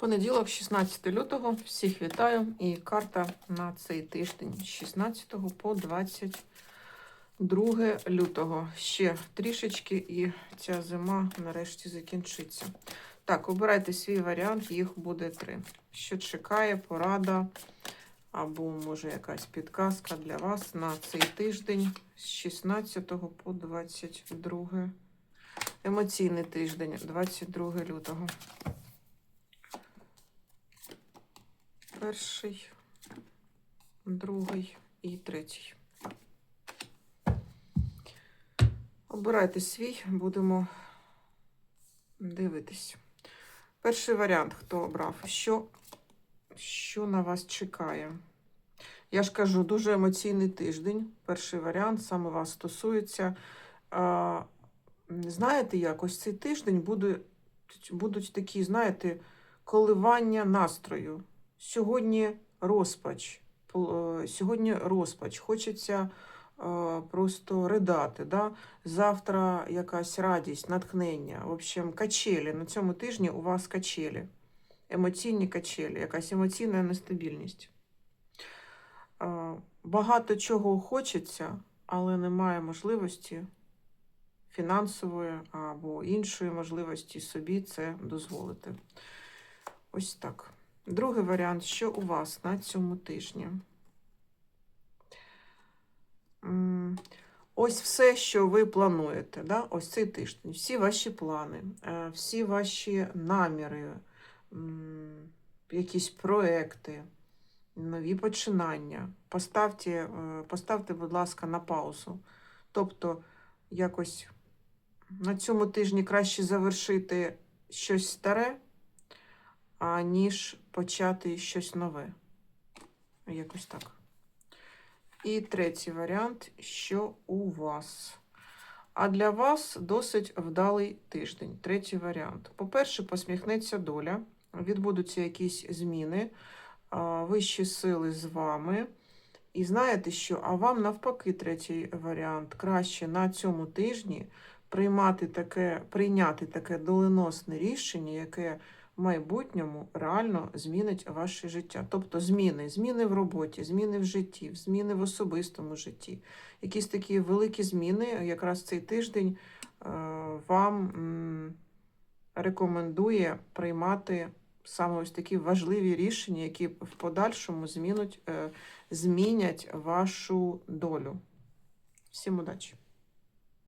Понеділок, 16 лютого. Всіх вітаю. І карта на цей тиждень з 16 по 22 лютого. Ще трішечки, і ця зима нарешті закінчиться. Так, обирайте свій варіант, їх буде три. Що чекає, порада або, може, якась підказка для вас на цей тиждень з 16 по 22 емоційний тиждень, 22 лютого. Перший, другий і третій. Обирайте свій, будемо дивитись. Перший варіант, хто обрав, що, що на вас чекає? Я ж кажу, дуже емоційний тиждень. Перший варіант саме вас стосується. Знаєте, як ось цей тиждень буде, будуть такі, знаєте, коливання настрою. Сьогодні розпач. Е, Сьогодні розпач. Хочеться е, просто ридати. Да? Завтра якась радість, натхнення. В общем, качелі. На цьому тижні у вас качелі. Емоційні качелі, якась емоційна нестабільність. Е, Багато чого хочеться, але немає можливості фінансової або іншої можливості собі це дозволити. Ось так. Другий варіант, що у вас на цьому тижні? Ось все, що ви плануєте, да? ось цей тиждень, всі ваші плани, е, всі ваші наміри, якісь проекти, нові починання. Поставте, е, поставте, будь ласка, на паузу. Тобто, якось на цьому тижні краще завершити щось старе, аніж почати щось нове. Якось так. І третій варіант, що у вас. А для вас досить вдалий тиждень. Третій варіант. По-перше, посміхнеться доля, відбудуться якісь зміни, вищі сили з вами. І знаєте що? А вам навпаки, третій варіант. Краще на цьому тижні приймати таке, прийняти таке доленосне рішення, яке майбутньому реально змінить ваше життя. Тобто зміни, зміни в роботі, зміни в житті, зміни в особистому житті. Якісь такі великі зміни, якраз цей тиждень е, вам рекомендує приймати саме ось такі важливі рішення, які в подальшому змінуть, е, змінять вашу долю. Всім удачі!